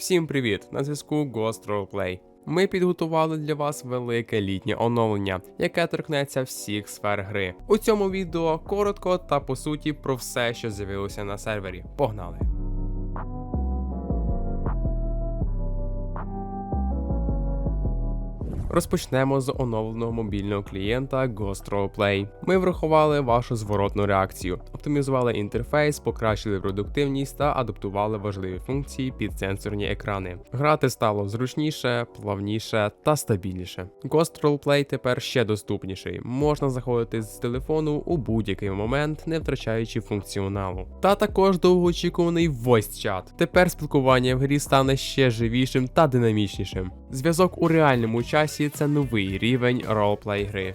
Всім привіт! На зв'язку Ghost Roleplay. Ми підготували для вас велике літнє оновлення, яке торкнеться всіх сфер гри. У цьому відео коротко та по суті про все, що з'явилося на сервері. Погнали! Розпочнемо з оновленого мобільного клієнта Ghost Roleplay. Ми врахували вашу зворотну реакцію, оптимізували інтерфейс, покращили продуктивність та адаптували важливі функції під сенсорні екрани. Грати стало зручніше, плавніше та стабільніше. Ghost Roleplay тепер ще доступніший. Можна заходити з телефону у будь-який момент, не втрачаючи функціоналу. Та також довгоочікуваний voice chat. Тепер спілкування в грі стане ще живішим та динамічнішим. Зв'язок у реальному часі це новий рівень ролплей гри.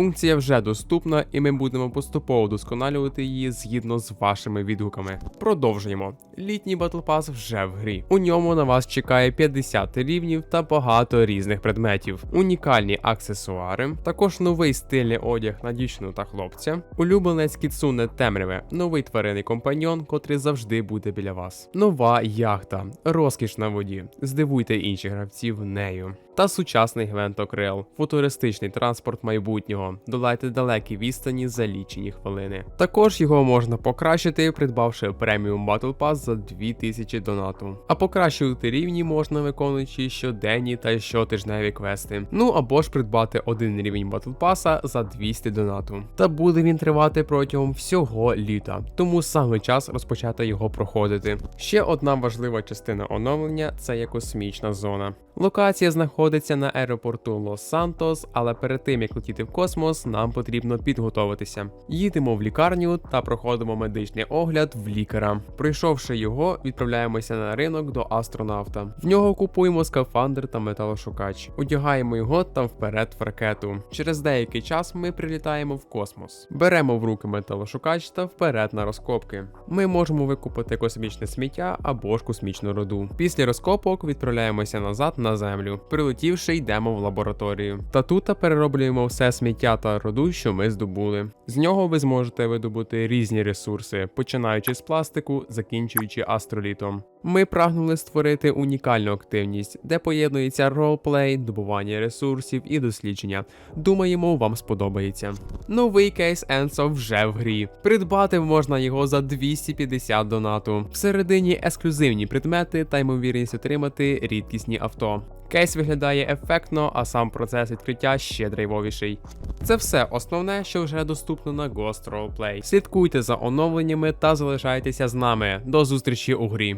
Функція вже доступна, і ми будемо поступово досконалювати її згідно з вашими відгуками. Продовжуємо. Літній Battle Pass вже в грі. У ньому на вас чекає 50 рівнів та багато різних предметів, унікальні аксесуари, також новий стильний одяг на дівчину та хлопця, улюбленець Кіцуне Темряве, новий тваринний компаньон, котрий завжди буде біля вас. Нова яхта, розкіш на воді. Здивуйте інших гравців нею. Та сучасний гвинтокрил, футуристичний транспорт майбутнього. Долайте далекі відстані за лічені хвилини. Також його можна покращити, придбавши преміум Battle Pass за 2000 донату. А покращувати рівні можна виконуючи щоденні та щотижневі квести. Ну або ж придбати один рівень Battle Pass за 200 донату. Та буде він тривати протягом всього літа, тому саме час розпочати його проходити. Ще одна важлива частина оновлення це є космічна зона. Локація знаходиться на аеропорту Лос-Сантос, але перед тим як летіти в космос, нам потрібно підготуватися. Їдемо в лікарню та проходимо медичний огляд в лікаря. Пройшовши його, відправляємося на ринок до астронавта. В нього купуємо скафандр та металошукач, одягаємо його та вперед в ракету. Через деякий час ми прилітаємо в космос. Беремо в руки металошукач та вперед на розкопки. Ми можемо викупити космічне сміття або ж космічну роду. Після розкопок відправляємося назад на землю. Прилетівши, йдемо в лабораторію. Та тут перероблюємо все сміття та роду, що ми здобули. З нього ви зможете видобути різні ресурси, починаючи з пластику, закінчуючи астролітом. Ми прагнули створити унікальну активність, де поєднується ролплей, добування ресурсів і дослідження. Думаємо, вам сподобається. Новий кейс Енсо вже в грі. Придбати можна його за 250 донату. Всередині ексклюзивні предмети та ймовірність отримати рідкісні авто. Кейс виглядає ефектно, а сам процес відкриття ще драйвовіший. Це все основне, що вже доступно на Ghost Roleplay. Слідкуйте за оновленнями та залишайтеся з нами. До зустрічі у грі.